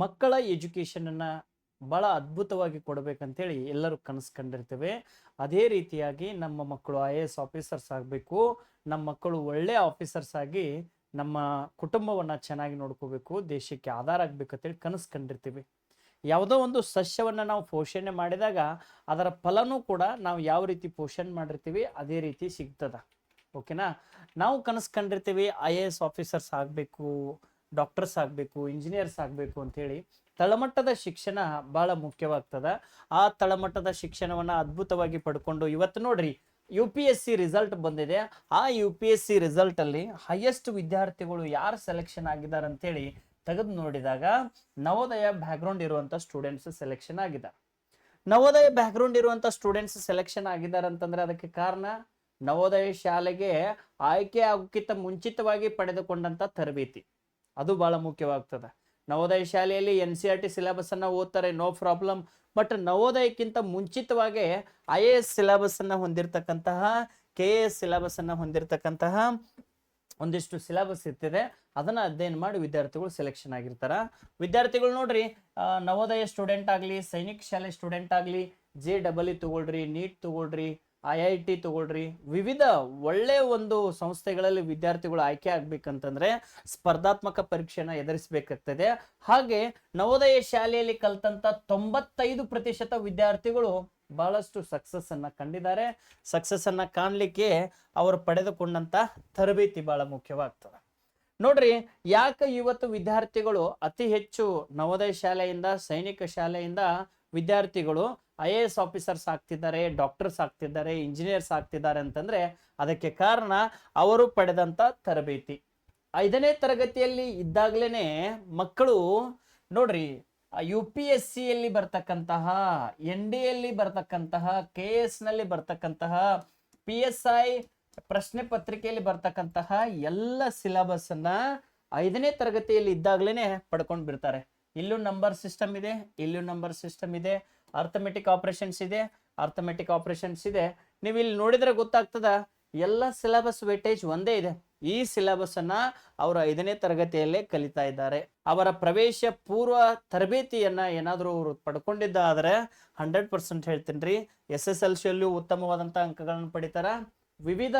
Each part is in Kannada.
ಮಕ್ಕಳ ಎಜುಕೇಷನನ್ನು ಭಾಳ ಅದ್ಭುತವಾಗಿ ಕೊಡಬೇಕಂತೇಳಿ ಎಲ್ಲರೂ ಕನಸು ಕಂಡಿರ್ತೇವೆ ಅದೇ ರೀತಿಯಾಗಿ ನಮ್ಮ ಮಕ್ಕಳು ಐ ಎ ಎಸ್ ಆಫೀಸರ್ಸ್ ಆಗಬೇಕು, ನಮ್ಮ ಮಕ್ಕಳು ಒಳ್ಳೆಯ ಆಫೀಸರ್ಸ್ ಆಗಿ ನಮ್ಮ ಕುಟುಂಬವನ್ನು ಚೆನ್ನಾಗಿ ನೋಡ್ಕೋಬೇಕು, ದೇಶಕ್ಕೆ ಆಧಾರ ಆಗ್ಬೇಕಂತೇಳಿ ಕನಸು ಕಂಡಿರ್ತೀವಿ ಯಾವುದೋ ಒಂದು ಸಸ್ಯವನ್ನು ನಾವು ಪೋಷಣೆ ಮಾಡಿದಾಗ ಅದರ ಫಲನೂ ಕೂಡ ನಾವು ಯಾವ ರೀತಿ ಪೋಷಣೆ ಮಾಡಿರ್ತೀವಿ ಅದೇ ರೀತಿ ಸಿಗ್ತದ. ಓಕೆನಾ? ನಾವು ಕನಸು ಕಂಡಿರ್ತೀವಿ ಐ ಎ ಎಸ್ ಆಫೀಸರ್ಸ್ ಆಗಬೇಕು ಡಾಕ್ಟರ್ಸ್ ಆಗಬೇಕು, ಇಂಜಿನಿಯರ್ಸ್ ಆಗಬೇಕು ಅಂಥೇಳಿ ತಳಮಟ್ಟದ ಶಿಕ್ಷಣ ಭಾಳ ಮುಖ್ಯವಾಗ್ತದ. ಆ ತಳಮಟ್ಟದ ಶಿಕ್ಷಣವನ್ನು ಅದ್ಭುತವಾಗಿ ಪಡ್ಕೊಂಡು ಇವತ್ತು ನೋಡ್ರಿ U P S C result ಬಂದಿದೆ. ಆ ಯು ಪಿ ಎಸ್ ಸಿ ರಿಸಲ್ಟಲ್ಲಿ ಹೈಯೆಸ್ಟ್ ವಿದ್ಯಾರ್ಥಿಗಳು ಯಾರು ಸೆಲೆಕ್ಷನ್ ಆಗಿದ್ದಾರೆ ಅಂತೇಳಿ ತೆಗೆದು ನೋಡಿದಾಗ ನವೋದಯ ಬ್ಯಾಕ್ಗ್ರೌಂಡ್ ಇರುವಂಥ ಸ್ಟೂಡೆಂಟ್ಸ್ ಸೆಲೆಕ್ಷನ್ ಆಗಿದ್ದಾರೆ ನವೋದಯ ಬ್ಯಾಕ್ಗ್ರೌಂಡ್ ಇರುವಂಥ ಸ್ಟೂಡೆಂಟ್ಸ್ ಸೆಲೆಕ್ಷನ್ ಆಗಿದ್ದಾರೆ ಅಂತಂದ್ರೆ ಅದಕ್ಕೆ ಕಾರಣ ನವೋದಯ ಶಾಲೆಗೆ ಆಯ್ಕೆ ಆಗೋಕ್ಕಿಂತ ಮುಂಚಿತವಾಗಿ ಪಡೆದುಕೊಂಡಂಥ ತರಬೇತಿ. ಅದು ಬಹಳ ಮುಖ್ಯವಾಗ್ತದೆ. ನವೋದಯ ಶಾಲೆಯಲ್ಲಿ N C R T syllabus ಅನ್ನ ಓದ್ತಾರೆ, ನೋ ಪ್ರಾಬ್ಲಮ್. ಬಟ್ ನವೋದಯಕ್ಕಿಂತ ಮುಂಚಿತವಾಗಿ ಐ ಎ ಎಸ್ ಸಿಲೆಬಸ್ ಅನ್ನ ಹೊಂದಿರತಕ್ಕಂತಹ, ಕೆ ಎ ಎಸ್ ಸಿಲೆಬಸ್ ಅನ್ನ ಹೊಂದಿರತಕ್ಕಂತಹ ಒಂದಿಷ್ಟು ಸಿಲೆಬಸ್ ಇರ್ತಿದೆ. ಅದನ್ನ ಅಧ್ಯಯನ ಮಾಡಿ ವಿದ್ಯಾರ್ಥಿಗಳು ಸೆಲೆಕ್ಷನ್ ಆಗಿರ್ತಾರ. ವಿದ್ಯಾರ್ಥಿಗಳು ನೋಡ್ರಿ ನವೋದಯ ಸ್ಟೂಡೆಂಟ್ ಆಗಲಿ, ಸೈನಿಕ ಶಾಲೆ ಸ್ಟೂಡೆಂಟ್ ಆಗಲಿ, ಜೆ ಡಬಲ್ ಇ ತಗೊಳ್ರಿ, ನೀಟ್ ತಗೊಳ್ರಿ ಐ ಐ ಟಿ ತಗೊಳ್ರಿ. ವಿವಿಧ ಒಳ್ಳೆ ಒಂದು ಸಂಸ್ಥೆಗಳಲ್ಲಿ ವಿದ್ಯಾರ್ಥಿಗಳು ಆಯ್ಕೆ ಆಗ್ಬೇಕಂತಂದ್ರೆ ಸ್ಪರ್ಧಾತ್ಮಕ ಪರೀಕ್ಷೆನ ಎದುರಿಸಬೇಕಾಗ್ತದೆ. ಹಾಗೆ ನವೋದಯ ಶಾಲೆಯಲ್ಲಿ ಕಲ್ತಂತ ತೊಂಬತ್ತೈದು ಪ್ರತಿಶತ ವಿದ್ಯಾರ್ಥಿಗಳು ಬಹಳಷ್ಟು ಸಕ್ಸಸ್ ಅನ್ನ ಕಂಡಿದ್ದಾರೆ. ಸಕ್ಸಸ್ ಅನ್ನ ಕಾಣ್ಲಿಕ್ಕೆ ಅವರು ಪಡೆದುಕೊಂಡಂತ ತರಬೇತಿ ಬಹಳ ಮುಖ್ಯವಾಗ್ತದೆ. ನೋಡ್ರಿ, ಯಾಕೆ ಇವತ್ತು ವಿದ್ಯಾರ್ಥಿಗಳು ಅತಿ ಹೆಚ್ಚು ನವೋದಯ ಶಾಲೆಯಿಂದ, ಸೈನಿಕ ಶಾಲೆಯಿಂದ ವಿದ್ಯಾರ್ಥಿಗಳು ಐ ಎ ಎಸ್ ಆಫೀಸರ್ಸ್ ಆಗ್ತಿದ್ದಾರೆ, ಡಾಕ್ಟರ್ಸ್ ಆಗ್ತಿದ್ದಾರೆ, ಇಂಜಿನಿಯರ್ಸ್ ಆಗ್ತಿದ್ದಾರೆ ಅಂತಂದ್ರೆ ಅದಕ್ಕೆ ಕಾರಣ ಅವರು ಪಡೆದಂತ ತರಬೇತಿ. ಐದನೇ ತರಗತಿಯಲ್ಲಿ ಇದ್ದಾಗಲೇ ಮಕ್ಕಳು ನೋಡ್ರಿ, ಯು ಪಿ ಎಸ್ ಸಿಯಲ್ಲಿ ಬರ್ತಕ್ಕಂತಹ, ಎನ್ ಡಿ ಎಲ್ಲಿ ಬರ್ತಕ್ಕಂತಹ, ಕೆ ಎಸ್ನಲ್ಲಿ ಬರ್ತಕ್ಕಂತಹ, ಪಿ ಎಸ್ ಐ ಪ್ರಶ್ನೆ ಪತ್ರಿಕೆಯಲ್ಲಿ ಬರ್ತಕ್ಕಂತಹ ಎಲ್ಲ ಸಿಲೆಬಸ್ ಅನ್ನ ಐದನೇ ತರಗತಿಯಲ್ಲಿ ಇದ್ದಾಗಲೇ ಪಡ್ಕೊಂಡು ಬಿಡ್ತಾರೆ. ಇಲ್ಲೂ ನಂಬರ್ ಸಿಸ್ಟಮ್ ಇದೆ, ಇಲ್ಲೂ ನಂಬರ್ ಸಿಸ್ಟಮ್ ಇದೆ ಅರ್ಥಮೆಟಿಕ್ ಆಪರೇಷನ್ಸ್ ಇದೆ ಅರ್ಥಮೆಟಿಕ್ ಆಪರೇಷನ್ಸ್ ಇದೆ. ನೀವು ಇಲ್ಲಿ ನೋಡಿದ್ರೆ ಗೊತ್ತಾಗ್ತದ, ಎಲ್ಲ ಸಿಲೆಬಸ್ ವೇಟೇಜ್ ಒಂದೇ ಇದೆ. ಈ ಸಿಲೆಬಸ್ ಅನ್ನ ಅವರ ಐದನೇ ತರಗತಿಯಲ್ಲೇ ಕಲಿತಾ ಇದ್ದಾರೆ. ಅವರ ಪ್ರವೇಶ ಪೂರ್ವ ತರಬೇತಿಯನ್ನ ಏನಾದರೂ ಅವರು ಪಡ್ಕೊಂಡಿದ್ದಾದ್ರೆ ಹಂಡ್ರೆಡ್ ಪರ್ಸೆಂಟ್ ಹೇಳ್ತೀನಿ ರೀ ಎಸ್ ಎಸ್ ಎಲ್ ಸಿಯಲ್ಲೂ ಉತ್ತಮವಾದಂಥ ಅಂಕಗಳನ್ನು ಪಡಿತಾರ. ವಿವಿಧ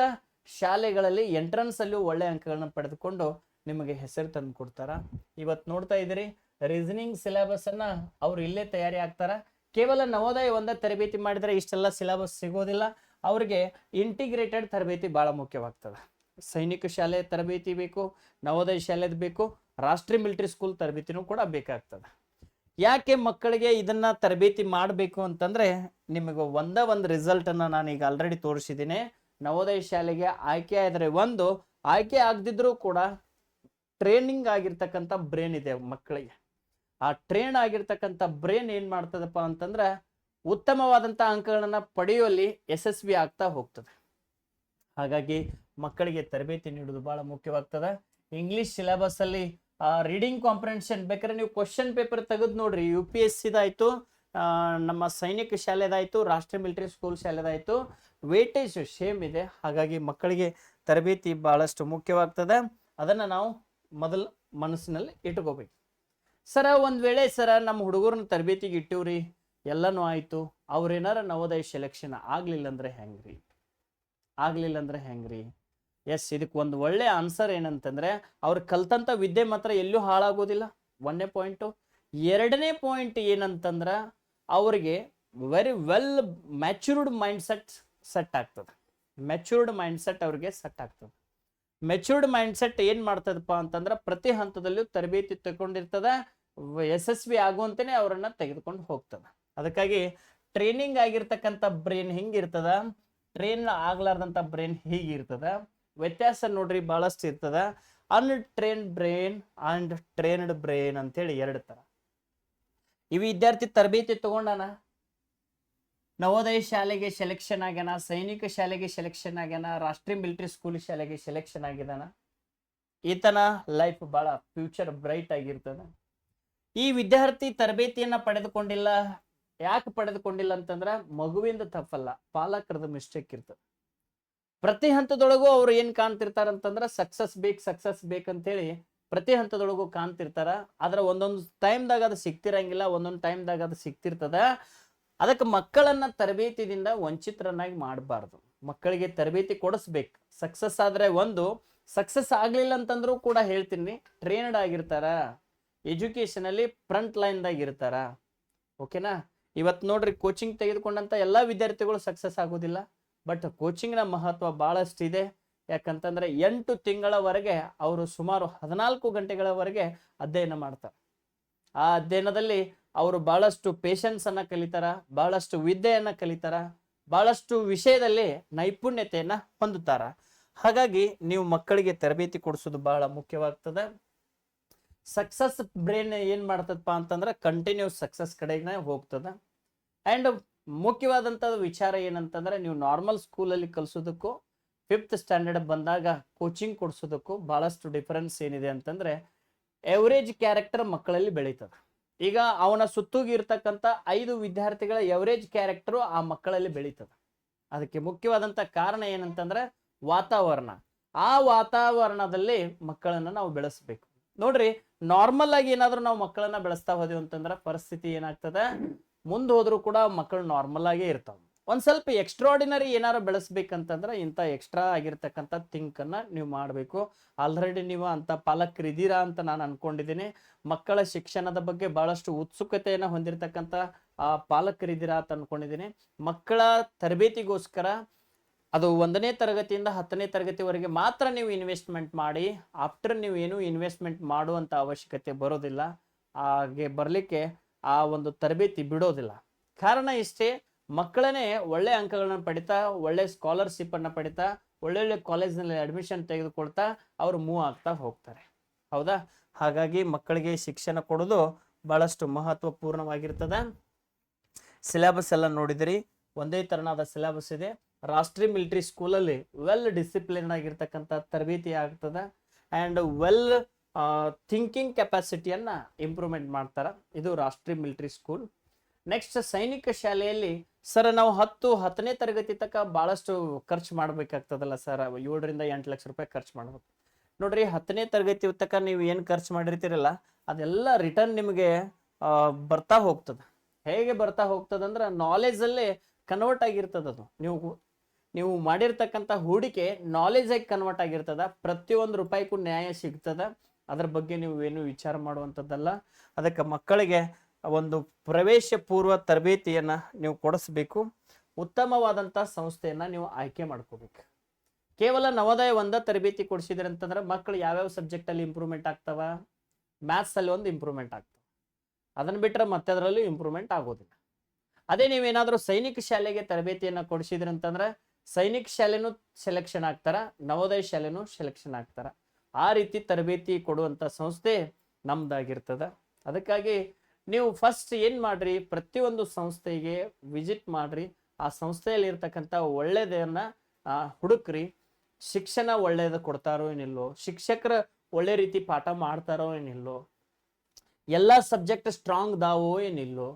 ಶಾಲೆಗಳಲ್ಲಿ ಎಂಟ್ರನ್ಸ್ ಅಲ್ಲೂ ಒಳ್ಳೆ ಅಂಕಗಳನ್ನ ಪಡೆದುಕೊಂಡು ನಿಮಗೆ ಹೆಸರು ತಂದು ಕೊಡ್ತಾರ. ಇವತ್ತು ನೋಡ್ತಾ ಇದ್ದೀರಿ ರೀಸನಿಂಗ್ ಸಿಲೆಬಸ್ ಅನ್ನ ಅವ್ರು ಇಲ್ಲೇ ತಯಾರಿ ಆಗ್ತಾರ. ಕೇವಲ ನವೋದಯ ಒಂದೇ ತರಬೇತಿ ಮಾಡಿದ್ರೆ ಇಷ್ಟೆಲ್ಲ ಸಿಲೆಬಸ್ ಸಿಗೋದಿಲ್ಲ. ಅವ್ರಿಗೆ ಇಂಟಿಗ್ರೇಟೆಡ್ ತರಬೇತಿ ಬಹಳ ಮುಖ್ಯವಾಗ್ತದೆ. ಸೈನಿಕ ಶಾಲೆ ತರಬೇತಿ ಬೇಕು, ನವೋದಯ ಶಾಲೆದು ಬೇಕು, ರಾಷ್ಟ್ರೀಯ ಮಿಲಿಟರಿ ಸ್ಕೂಲ್ ತರಬೇತಿನೂ ಕೂಡ ಬೇಕಾಗ್ತದೆ. ಯಾಕೆ ಮಕ್ಕಳಿಗೆ ಇದನ್ನ ತರಬೇತಿ ಮಾಡಬೇಕು ಅಂತಂದ್ರೆ ನಿಮಗೆ ಒಂದ ಒಂದು ರಿಸಲ್ಟ್ ಅನ್ನ ನಾನು ಈಗ ಆಲ್ರೆಡಿ ತೋರಿಸಿದ್ದೀನಿ ನವೋದಯ ಶಾಲೆಗೆ ಆಯ್ಕೆ ಆದರೆ ಒಂದು, ಆಯ್ಕೆ ಆಗದಿದ್ರೂ ಕೂಡ ಟ್ರೈನಿಂಗ್ ಆಗಿರ್ತಕ್ಕಂಥ ಬ್ರೇನ್ ಇದೆ ಮಕ್ಕಳಿಗೆ. ಆ ಟ್ರೈನ್ ಆಗಿರ್ತಕ್ಕಂಥ ಬ್ರೇನ್ ಏನು ಮಾಡ್ತದಪ್ಪ ಅಂತಂದ್ರೆ ಉತ್ತಮವಾದಂಥ ಅಂಕಗಳನ್ನು ಪಡೆಯುವಲ್ಲಿ ಯಶಸ್ವಿ ಆಗ್ತಾ ಹೋಗ್ತದೆ. ಹಾಗಾಗಿ ಮಕ್ಕಳಿಗೆ ತರಬೇತಿ ನೀಡುವುದು ಬಹಳ ಮುಖ್ಯವಾಗ್ತದೆ. ಇಂಗ್ಲಿಷ್ ಸಿಲೆಬಸ್ ಅಲ್ಲಿ ರೀಡಿಂಗ್ ಕಾಂಪ್ರಿಹೆನ್ಷನ್ ಬೇಕಾದ್ರೆ ನೀವು ಕ್ವಶನ್ ಪೇಪರ್ ತೆಗೆದು ನೋಡ್ರಿ. ಯು ಪಿ ಎಸ್ ಸಿದಾಯ್ತು ನಮ್ಮ ಸೈನಿಕ ಶಾಲೆದಾಯಿತು, ರಾಷ್ಟ್ರೀಯ ಮಿಲಿಟರಿ ಸ್ಕೂಲ್ ಶಾಲೆದಾಯ್ತು. ವೇಟೇಜ್ ಸೇಮ್ ಇದೆ. ಹಾಗಾಗಿ ಮಕ್ಕಳಿಗೆ ತರಬೇತಿ ಬಹಳಷ್ಟು ಮುಖ್ಯವಾಗ್ತದೆ. ಅದನ್ನ ನಾವು ಮೊದಲು ಮನಸ್ಸಿನಲ್ಲಿ ಇಟ್ಕೋಬೇಕು. ಸರ, ಒಂದ್ ವೇಳೆ ಸರ ನಮ್ಮ ಹುಡುಗರನ್ನ ತರಬೇತಿಗೆ ಇಟ್ಟಿವ್ರಿ. ಎಲ್ಲನೂ ಆಯ್ತು. ಅವ್ರೇನಾರ ನವೋದಯ ಸೆಲೆಕ್ಷನ್ ಆಗಲಿಲ್ಲ ಅಂದ್ರೆ ಹೆಂಗ್ರಿ? ಆಗಲಿಲ್ಲ ಅಂದ್ರೆ ಹೆಂಗ್ರಿ? ಎಸ್ ಇದಕ್ಕೆ ಒಂದು ಒಳ್ಳೆ ಆನ್ಸರ್ ಏನಂತಂದ್ರೆ, ಅವ್ರು ಕಲ್ತಂಥ ವಿದ್ಯೆ ಮಾತ್ರ ಎಲ್ಲೂ ಹಾಳಾಗೋದಿಲ್ಲ. ಒಂದನೇ ಪಾಯಿಂಟು ಎರಡನೇ ಪಾಯಿಂಟ್ ಏನಂತಂದ್ರೆ, ಅವ್ರಿಗೆ very well matured mind set set ಆಗ್ತದೆ. ಮ್ಯಾಚುರ್ಡ್ ಮೈಂಡ್ ಸೆಟ್ ಅವ್ರಿಗೆ ಸೆಟ್ ಆಗ್ತದೆ. ಮೆಚೂರ್ಡ್ ಮೈಂಡ್ ಸೆಟ್ ಏನ್ ಮಾಡ್ತದಪ್ಪ ಅಂತಂದ್ರೆ ಪ್ರತಿ ಹಂತದಲ್ಲೂ ತರಬೇತಿ ತಗೊಂಡಿರ್ತದ ಯಶಸ್ವಿ ಆಗುವಂತೆನೆ ಅವರನ್ನ ತೆಗೆದುಕೊಂಡು ಹೋಗ್ತದ. ಅದಕ್ಕಾಗಿ ಟ್ರೈನಿಂಗ್ ಆಗಿರ್ತಕ್ಕಂಥ ಬ್ರೈನ್ ಹಿಂಗಿರ್ತದ ಟ್ರೈನ್ ಆಗ್ಲಾರ್ದಂಥ ಬ್ರೈನ್ ಹೀಗಿರ್ತದ ವ್ಯತ್ಯಾಸ ನೋಡ್ರಿ ಬಹಳಷ್ಟು ಇರ್ತದ. Untrained brain and trained brain ಅಂತೇಳಿ ಎರಡು ತರ. ಈ ವಿದ್ಯಾರ್ಥಿ ತರಬೇತಿ ತಗೊಂಡಾನ ನವೋದಯ ಶಾಲೆಗೆ ಸೆಲೆಕ್ಷನ್ ಆಗ್ಯಾನ, ಸೈನಿಕ ಶಾಲೆಗೆ ಸೆಲೆಕ್ಷನ್ ಆಗ್ಯಾನ, ರಾಷ್ಟ್ರೀಯ ಮಿಲಿಟರಿ ಸ್ಕೂಲ್ ಶಾಲೆಗೆ ಸೆಲೆಕ್ಷನ್ ಆಗಿದಾನ. ಈತನ ಲೈಫ್ ಬಹಳ ಫ್ಯೂಚರ್ ಬ್ರೈಟ್ ಆಗಿರ್ತದ. ಈ ವಿದ್ಯಾರ್ಥಿ ತರಬೇತಿಯನ್ನ ಪಡೆದುಕೊಂಡಿಲ್ಲ. ಯಾಕೆ ಪಡೆದುಕೊಂಡಿಲ್ಲ ಅಂತಂದ್ರ ಮಗುವಿಂದ ತಪ್ಪಲ್ಲ, ಪಾಲಕರದ ಮಿಸ್ಟೇಕ್ ಇರ್ತದೆ ಪ್ರತಿ ಹಂತದೊಳಗೂ ಅವ್ರು ಏನ್ ಕಾಣ್ತಿರ್ತಾರಂತಂದ್ರ ಸಕ್ಸಸ್ ಬೇಕು ಸಕ್ಸಸ್ ಬೇಕಂತೇಳಿ ಪ್ರತಿ ಹಂತದೊಳಗೂ ಕಾಣ್ತಿರ್ತಾರ. ಆದ್ರೆ ಒಂದೊಂದು ಟೈಮ್ದಾಗ ಅದು ಸಿಗ್ತಿರಂಗಿಲ್ಲ, ಒಂದೊಂದು ಟೈಮ್ದಾಗ ಅದು ಸಿಗ್ತಿರ್ತದ. ಅದಕ್ಕೆ ಮಕ್ಕಳನ್ನ ತರಬೇತಿದಿಂದ ವಂಚಿತರನ್ನಾಗಿ ಮಾಡಬಾರ್ದು. ಮಕ್ಕಳಿಗೆ ತರಬೇತಿ ಕೊಡಿಸ್ಬೇಕು. ಸಕ್ಸಸ್ ಆದರೆ ಒಂದು, ಸಕ್ಸಸ್ ಆಗಲಿಲ್ಲ ಅಂತಂದ್ರೂ ಕೂಡ ಹೇಳ್ತೀನಿ ಟ್ರೈನ್ಡ್ ಆಗಿರ್ತಾರ ಎಜುಕೇಷನಲ್ಲಿ ಫ್ರಂಟ್ ಲೈನ್ದಾಗ ಇರ್ತಾರ. ಓಕೆನಾ ಇವತ್ತು ನೋಡ್ರಿ ಕೋಚಿಂಗ್ ತೆಗೆದುಕೊಂಡಂಥ ಎಲ್ಲಾ ವಿದ್ಯಾರ್ಥಿಗಳು ಸಕ್ಸಸ್ ಆಗೋದಿಲ್ಲ. ಬಟ್ ಕೋಚಿಂಗ್ನ ಮಹತ್ವ ಬಹಳಷ್ಟು ಇದೆ. ಯಾಕಂತಂದ್ರೆ ಎಂಟು ತಿಂಗಳವರೆಗೆ ಅವರು ಸುಮಾರು ಹದಿನಾಲ್ಕು ಗಂಟೆಗಳವರೆಗೆ ಅಧ್ಯಯನ ಮಾಡ್ತಾರೆ. ಆ ಅಧ್ಯಯನದಲ್ಲಿ ಅವರು ಬಹಳಷ್ಟು ಪೇಷನ್ಸ್ ಅನ್ನ ಕಲಿತಾರ, ಬಹಳಷ್ಟು ವಿದ್ಯೆಯನ್ನ ಕಲಿತಾರ, ಬಹಳಷ್ಟು ವಿಷಯದಲ್ಲಿ ನೈಪುಣ್ಯತೆಯನ್ನ ಹೊಂದುತ್ತಾರ. ಹಾಗಾಗಿ ನೀವು ಮಕ್ಕಳಿಗೆ ತರಬೇತಿ ಕೊಡಿಸೋದು ಬಹಳ ಮುಖ್ಯವಾಗ್ತದೆ. ಸಕ್ಸಸ್ ಬ್ರೇನ್ ಏನ್ ಮಾಡ್ತದಪ್ಪ ಅಂತಂದ್ರೆ ಕಂಟಿನ್ಯೂಸ್ ಸಕ್ಸಸ್ ಕಡೆಗೆ ಹೋಗ್ತದ. ಅಂಡ್ ಮುಖ್ಯವಾದಂತ ವಿಚಾರ ಏನಂತಂದ್ರೆ ನೀವು ನಾರ್ಮಲ್ ಸ್ಕೂಲಲ್ಲಿ ಕಲಿಸೋದಕ್ಕೂ ಫಿಫ್ತ್ ಸ್ಟ್ಯಾಂಡರ್ಡ್ ಬಂದಾಗ ಕೋಚಿಂಗ್ ಕೊಡಿಸೋದಕ್ಕೂ ಬಹಳಷ್ಟು ಡಿಫರೆನ್ಸ್ ಏನಿದೆ ಅಂತಂದ್ರೆ ಎವರೇಜ್ ಕ್ಯಾರೆಕ್ಟರ್ ಮಕ್ಕಳಲ್ಲಿ ಬೆಳೀತದೆ. ಈಗ ಅವನ ಸುತ್ತೂಗಿರ್ತಕ್ಕಂಥ ಐದು ವಿದ್ಯಾರ್ಥಿಗಳ ಎವರೇಜ್ ಕ್ಯಾರೆಕ್ಟರು ಆ ಮಕ್ಕಳಲ್ಲಿ ಬೆಳೀತದೆ. ಅದಕ್ಕೆ ಮುಖ್ಯವಾದಂತ ಕಾರಣ ಏನಂತಂದ್ರೆ ವಾತಾವರಣ. ಆ ವಾತಾವರಣದಲ್ಲಿ ಮಕ್ಕಳನ್ನ ನಾವು ಬೆಳೆಸ್ಬೇಕು. ನೋಡ್ರಿ ನಾರ್ಮಲ್ ಆಗಿ ಏನಾದರೂ ನಾವು ಮಕ್ಕಳನ್ನ ಬೆಳೆಸ್ತಾ ಹೋದಿವಿ ಅಂತಂದ್ರೆ ಪರಿಸ್ಥಿತಿ ಏನಾಗ್ತದೆ? ಮುಂದೆ ಹೋದ್ರು ಕೂಡ ಮಕ್ಕಳು ನಾರ್ಮಲ್ ಆಗೇ ಇರ್ತಾವ. ಒಂದ್ ಸ್ವಲ್ಪ ಎಕ್ಸ್ಟ್ರಾಡಿನರಿ ಏನಾರು ಬೆಳೆಸ್ಬೇಕಂತಂದ್ರೆ ಇಂಥ ಎಕ್ಸ್ಟ್ರಾ ಆಗಿರ್ತಕ್ಕಂಥ ಥಿಂಕ್ ಅನ್ನ ನೀವು ಮಾಡಬೇಕು. ಆಲ್ರೆಡಿ ನೀವು ಅಂತ ಪಾಲಕರು ಇದ್ದೀರಾ ಅಂತ ನಾನು ಅನ್ಕೊಂಡಿದ್ದೀನಿ. ಮಕ್ಕಳ ಶಿಕ್ಷಣದ ಬಗ್ಗೆ ಬಹಳಷ್ಟು ಉತ್ಸುಕತೆಯನ್ನು ಹೊಂದಿರತಕ್ಕಂಥ, ಆ ಪಾಲಕರಿದ್ದೀರಾ ಅಂತ ಅನ್ಕೊಂಡಿದ್ದೀನಿ. ಮಕ್ಕಳ ತರಬೇತಿಗೋಸ್ಕರ ಅದು ಒಂದನೇ ತರಗತಿಯಿಂದ ಹತ್ತನೇ ತರಗತಿವರೆಗೆ ಮಾತ್ರ ನೀವು ಇನ್ವೆಸ್ಟ್ಮೆಂಟ್ ಮಾಡಿ ಆಫ್ಟರ್ ನೀವು ಏನು ಇನ್ವೆಸ್ಟ್ಮೆಂಟ್ ಮಾಡುವಂತ ಅವಶ್ಯಕತೆ ಬರೋದಿಲ್ಲ, ಹಾಗೆ ಬರಲಿಕ್ಕೆ ಆ ಒಂದು ತರಬೇತಿ ಬಿಡೋದಿಲ್ಲ. ಕಾರಣ ಇಷ್ಟೇ ಮಕ್ಕಳನ್ನೇ ಒಳ್ಳೆ ಅಂಕಗಳನ್ನ ಪಡಿತಾ, ಒಳ್ಳೆ ಸ್ಕಾಲರ್ಶಿಪ್ ಅನ್ನ ಪಡಿತಾ, ಒಳ್ಳೊಳ್ಳೆ ಕಾಲೇಜ್ನಲ್ಲಿ ಅಡ್ಮಿಷನ್ ತೆಗೆದುಕೊಳ್ತಾ ಅವರು ಮೂವ್ ಆಗ್ತಾ ಹೋಗ್ತಾರೆ. ಹೌದಾ? ಹಾಗಾಗಿ ಮಕ್ಕಳಿಗೆ ಶಿಕ್ಷಣ ಕೊಡೋದು ಬಹಳಷ್ಟು ಮಹತ್ವಪೂರ್ಣವಾಗಿರ್ತದೆ. ಸಿಲೆಬಸ್ ಎಲ್ಲ ನೋಡಿದಿರಿ, ಒಂದೇ ತರನಾದ ಸಿಲೆಬಸ್ ಇದೆ. ರಾಷ್ಟ್ರೀಯ ಮಿಲಿಟರಿ ಸ್ಕೂಲಲ್ಲಿ ವೆಲ್ ಡಿಸಿಪ್ಲಿನ್ ಆಗಿರ್ತಕ್ಕಂಥ ತರಬೇತಿ ಆಗ್ತದೆ. ಆ್ಯಂಡ್ ವೆಲ್ ಥಿಂಕಿಂಗ್ ಕೆಪಾಸಿಟಿಯನ್ನು ಇಂಪ್ರೂವ್ಮೆಂಟ್ ಮಾಡ್ತಾರೆ. ಇದು ರಾಷ್ಟ್ರೀಯ ಮಿಲಿಟರಿ ಸ್ಕೂಲ್ ನೆಕ್ಸ್ಟ್ ಸೈನಿಕ ಶಾಲೆಯಲ್ಲಿ ಸರ್, ನಾವು ಹತ್ತು, ಹತ್ತನೇ ತರಗತಿ ತನಕ ಬಹಳಷ್ಟು ಖರ್ಚು ಮಾಡ್ಬೇಕಾಗ್ತದಲ್ಲ ಸರ್ ಏಳರಿಂದ ಎಂಟು ಲಕ್ಷ ರೂಪಾಯಿ ಖರ್ಚು ಮಾಡ್ಬೇಕು. ನೋಡ್ರಿ, ಹತ್ತನೇ ತರಗತಿ ತನಕ ನೀವು ಏನು ಖರ್ಚು ಮಾಡಿರ್ತೀರಲ್ಲ, ಅದೆಲ್ಲ ರಿಟರ್ನ್ ನಿಮಗೆ ಬರ್ತಾ ಹೋಗ್ತದೆ. ಹೇಗೆ ಬರ್ತಾ ಹೋಗ್ತದೆ ಅಂದ್ರೆ ನಾಲೆಜಲ್ಲೇ ಕನ್ವರ್ಟ್ ಆಗಿರ್ತದ ಅದು. ನೀವು ನೀವು ಮಾಡಿರ್ತಕ್ಕಂಥ ಹೂಡಿಕೆ ನಾಲೆಜ್ ಆಗಿ ಕನ್ವರ್ಟ್ ಆಗಿರ್ತದ. ಪ್ರತಿಯೊಂದು ರೂಪಾಯಿಗೂ ನ್ಯಾಯ ಸಿಗ್ತದ. ಅದ್ರ ಬಗ್ಗೆ ನೀವು ಏನು ವಿಚಾರ ಮಾಡುವಂಥದ್ದಲ್ಲ. ಅದಕ್ಕೆ ಮಕ್ಕಳಿಗೆ ಒಂದು ಪ್ರವೇಶ ಪೂರ್ವ ತರಬೇತಿಯನ್ನ ನೀವು ಕೊಡಿಸ್ಬೇಕು. ಉತ್ತಮವಾದಂಥ ಸಂಸ್ಥೆಯನ್ನ ನೀವು ಆಯ್ಕೆ ಮಾಡ್ಕೋಬೇಕು. ಕೇವಲ ನವೋದಯ ಒಂದ ತರಬೇತಿ ಕೊಡಿಸಿದ್ರೆ ಅಂತಂದ್ರೆ ಮಕ್ಕಳು ಯಾವ್ಯಾವ ಸಬ್ಜೆಕ್ಟಲ್ಲಿ ಇಂಪ್ರೂವ್ಮೆಂಟ್ ಆಗ್ತಾವ? ಮ್ಯಾಥ್ಸಲ್ಲಿ ಒಂದು ಇಂಪ್ರೂವ್ಮೆಂಟ್ ಆಗ್ತವೆ. ಅದನ್ನ ಬಿಟ್ಟರೆ ಮತ್ತೆ ಅದರಲ್ಲೂ ಇಂಪ್ರೂವ್ಮೆಂಟ್ ಆಗೋದಿಲ್ಲ. ಅದೇ ನೀವೇನಾದರೂ ಸೈನಿಕ ಶಾಲೆಗೆ ತರಬೇತಿಯನ್ನ ಕೊಡಿಸಿದ್ರೆ ಅಂತಂದ್ರೆ ಸೈನಿಕ ಶಾಲೆನೂ ಸೆಲೆಕ್ಷನ್ ಆಗ್ತಾರ, ನವೋದಯ ಶಾಲೆನೂ ಸೆಲೆಕ್ಷನ್ ಆಗ್ತಾರ. ಆ ರೀತಿ ತರಬೇತಿ ಕೊಡುವಂತ ಸಂಸ್ಥೆ ನಮ್ದಾಗಿರ್ತದ. ಅದಕ್ಕಾಗಿ ನೀವು ಫಸ್ಟ್ ಏನ್ ಮಾಡ್ರಿ? ಪ್ರತಿಯೊಂದು ಸಂಸ್ಥೆಗೆ ವಿಸಿಟ್ ಮಾಡ್ರಿ. ಆ ಸಂಸ್ಥೆಯಲ್ಲಿ ಇರ್ತಕ್ಕಂಥ ಹುಡುಕ್ರಿ. ಶಿಕ್ಷಣ ಒಳ್ಳೆಯದು ಕೊಡ್ತಾರೋ ಏನಿಲ್ಲೋ, ಶಿಕ್ಷಕರ ಒಳ್ಳೆ ರೀತಿ ಪಾಠ ಮಾಡ್ತಾರೋ ಏನಿಲ್ಲೋ, ಎಲ್ಲಾ ಸಬ್ಜೆಕ್ಟ್ ಸ್ಟ್ರಾಂಗ್ ದಾವೋ ಏನಿಲ್ಲೋ,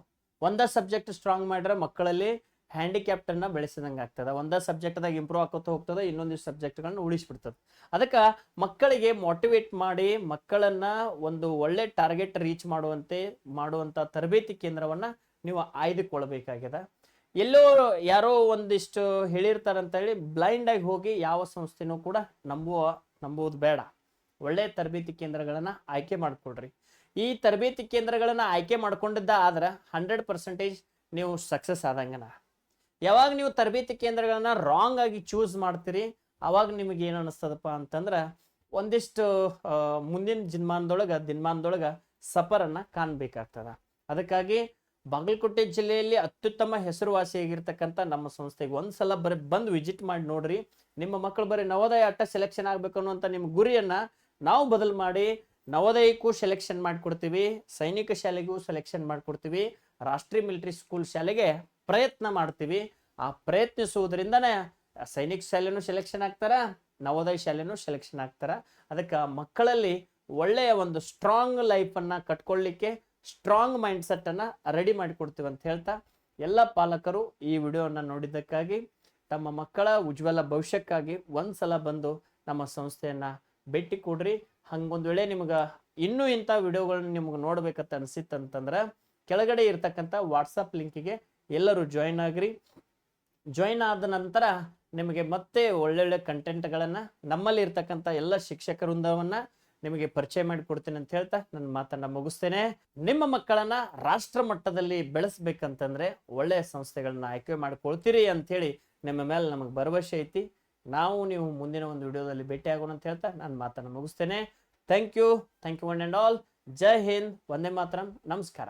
ಒಂದ ಸಬ್ಜೆಕ್ಟ್ ಸ್ಟ್ರಾಂಗ್ ಮಾಡ್ರೆ ಮಕ್ಕಳಲ್ಲಿ ಹ್ಯಾಂಡಿಕ್ಯಾಪ್ಟ್ ಅನ್ನ ಬೆಳೆಸಿದಂಗೆ ಆಗ್ತದೆ. ಒಂದ ಸಬ್ಜೆಕ್ಟ್ದಾಗ ಇಂಪ್ರೂವ್ ಆಕೋತ ಹೋಗ್ತದೆ, ಇನ್ನೊಂದಿಷ್ಟು ಸಬ್ಜೆಕ್ಟ್ಗಳನ್ನ ಉಳಿಸ್ಬಿಡ್ತದೆ. ಅದಕ್ಕೆ ಮಕ್ಕಳಿಗೆ ಮೋಟಿವೇಟ್ ಮಾಡಿ ಮಕ್ಕಳನ್ನ ಒಂದು ಒಳ್ಳೆ ಟಾರ್ಗೆಟ್ ರೀಚ್ ಮಾಡುವಂತೆ, ಮಾಡುವಂತ ತರಬೇತಿ ಕೇಂದ್ರವನ್ನ ನೀವು ಆಯ್ದುಕೊಳ್ಬೇಕಾಗಿದೆ. ಎಲ್ಲೋ ಯಾರೋ ಒಂದಿಷ್ಟು ಹೇಳಿರ್ತಾರಂತ ಹೇಳಿ ಬ್ಲೈಂಡ್ ಆಗಿ ಹೋಗಿ ಯಾವ ಸಂಸ್ಥೆನೂ ಕೂಡ ನಂಬುವ, ನಂಬುವುದು ಬೇಡ. ಒಳ್ಳೆ ತರಬೇತಿ ಕೇಂದ್ರಗಳನ್ನ ಆಯ್ಕೆ ಮಾಡ್ಕೊಳ್ರಿ. ಈ ತರಬೇತಿ ಕೇಂದ್ರಗಳನ್ನ ಆಯ್ಕೆ ಮಾಡ್ಕೊಂಡಿದ್ದ ಆದ್ರೆ ಹಂಡ್ರೆಡ್ ಪರ್ಸೆಂಟೇಜ್ ನೀವು ಸಕ್ಸಸ್ ಆದಂಗನ. ಯಾವಾಗ ನೀವು ತರಬೇತಿ ಕೇಂದ್ರಗಳನ್ನ ರಾಂಗ್ ಆಗಿ ಚೂಸ್ ಮಾಡ್ತೀರಿ, ಅವಾಗ ನಿಮಗೆ ಏನು ಅನಿಸ್ತದಪ್ಪ ಅಂತಂದ್ರೆ, ಒಂದಿಷ್ಟು ಮುಂದಿನ ದಿನಮಾನದೊಳಗ ದಿನಮಾನದೊಳಗ ಸಫರನ್ನ ಕಾಣಬೇಕಾಗ್ತದ. ಅದಕ್ಕಾಗಿ ಬಾಗಲಕೋಟೆ ಜಿಲ್ಲೆಯಲ್ಲಿ ಅತ್ಯುತ್ತಮ ಹೆಸರುವಾಸಿಯಾಗಿರ್ತಕ್ಕಂಥ ನಮ್ಮ ಸಂಸ್ಥೆಗೆ ಒಂದ್ಸಲ ಬರೀ, ಬಂದು ವಿಸಿಟ್ ಮಾಡಿ ನೋಡ್ರಿ. ನಿಮ್ಮ ಮಕ್ಕಳು ಬರೀ ನವೋದಯ ಅಟ್ಟ ಸೆಲೆಕ್ಷನ್ ಆಗ್ಬೇಕು ಅನ್ನುವಂಥ ನಿಮ್ಮ ಗುರಿಯನ್ನ ನಾವು ಬದಲು ಮಾಡಿ ನವೋದಯಕ್ಕೂ ಸೆಲೆಕ್ಷನ್ ಮಾಡ್ಕೊಡ್ತೀವಿ, ಸೈನಿಕ ಶಾಲೆಗೂ ಸೆಲೆಕ್ಷನ್ ಮಾಡ್ಕೊಡ್ತೀವಿ, ರಾಷ್ಟ್ರೀಯ ಮಿಲಿಟರಿ ಸ್ಕೂಲ್ ಶಾಲೆಗೆ ಪ್ರಯತ್ನ ಮಾಡ್ತೀವಿ. ಆ ಪ್ರಯತ್ನಿಸುವುದರಿಂದನೇ ಸೈನಿಕ ಶಾಲೆನೂ ಸೆಲೆಕ್ಷನ್ ಆಗ್ತಾರ, ನವೋದಯ ಶಾಲೆನೂ ಸೆಲೆಕ್ಷನ್ ಆಗ್ತಾರ. ಅದಕ್ಕೆ ಮಕ್ಕಳಲ್ಲಿ ಒಳ್ಳೆಯ ಒಂದು ಸ್ಟ್ರಾಂಗ್ ಲೈಫನ್ನು ಕಟ್ಕೊಳ್ಳಿಕ್ಕೆ ಸ್ಟ್ರಾಂಗ್ ಮೈಂಡ್ ಸೆಟ್ಟನ್ನು ರೆಡಿ ಮಾಡಿಕೊಡ್ತೀವಿ ಅಂತ ಹೇಳ್ತಾ ಎಲ್ಲ ಪಾಲಕರು ಈ ವಿಡಿಯೋನ ನೋಡಿದ್ದಕ್ಕಾಗಿ, ತಮ್ಮ ಮಕ್ಕಳ ಉಜ್ವಲ ಭವಿಷ್ಯಕ್ಕಾಗಿ ಒಂದ್ಸಲ ಬಂದು ನಮ್ಮ ಸಂಸ್ಥೆಯನ್ನು ಭೇಟಿ ಕೊಡ್ರಿ. ಹಂಗೊಂದು ವೇಳೆ ನಿಮ್ಗೆ ಇನ್ನೂ ಇಂಥ ವಿಡಿಯೋಗಳನ್ನ ನಿಮ್ಗೆ ನೋಡ್ಬೇಕಂತ ಅನಿಸಿತ್ತಂತಂದ್ರೆ, ಕೆಳಗಡೆ ಇರ್ತಕ್ಕಂಥ ವಾಟ್ಸಪ್ ಲಿಂಕಿಗೆ ಎಲ್ಲರೂ ಜಾಯಿನ್ ಆಗ್ರಿ. ಜಾಯಿನ್ ಆದ ನಂತರ ನಿಮಗೆ ಮತ್ತೆ ಒಳ್ಳೊಳ್ಳೆ ಕಂಟೆಂಟ್ಗಳನ್ನು ನಮ್ಮಲ್ಲಿ ಇರ್ತಕ್ಕಂಥ ಎಲ್ಲ ಶಿಕ್ಷಕ ವೃಂದವನ್ನು ನಿಮಗೆ ಪರಿಚಯ ಮಾಡಿಕೊಡ್ತೇನೆ ಅಂತ ಹೇಳ್ತಾ ನನ್ನ ಮಾತನ್ನು ಮುಗಿಸ್ತೇನೆ. ನಿಮ್ಮ ಮಕ್ಕಳನ್ನ ರಾಷ್ಟ್ರ ಮಟ್ಟದಲ್ಲಿ ಬೆಳೆಸ್ಬೇಕಂತಂದ್ರೆ ಒಳ್ಳೆಯ ಸಂಸ್ಥೆಗಳನ್ನ ಆಯ್ಕೆ ಮಾಡ್ಕೊಳ್ತೀರಿ ಅಂತೇಳಿ ನಿಮ್ಮ ಮೇಲೆ ನಮಗೆ ಭರವಸೆ ಐತಿ. ನಾವು ನೀವು ಮುಂದಿನ ಒಂದು ವಿಡಿಯೋದಲ್ಲಿ ಭೇಟಿ ಆಗೋಣ ಅಂತ ಹೇಳ್ತಾ ನನ್ನ ಮಾತನ್ನು ಮುಗಿಸ್ತೇನೆ. Thank you thank you one and all ಜೈ ಹಿಂದ್ ವಂದೇ ಮಾತರಂ ನಮಸ್ಕಾರ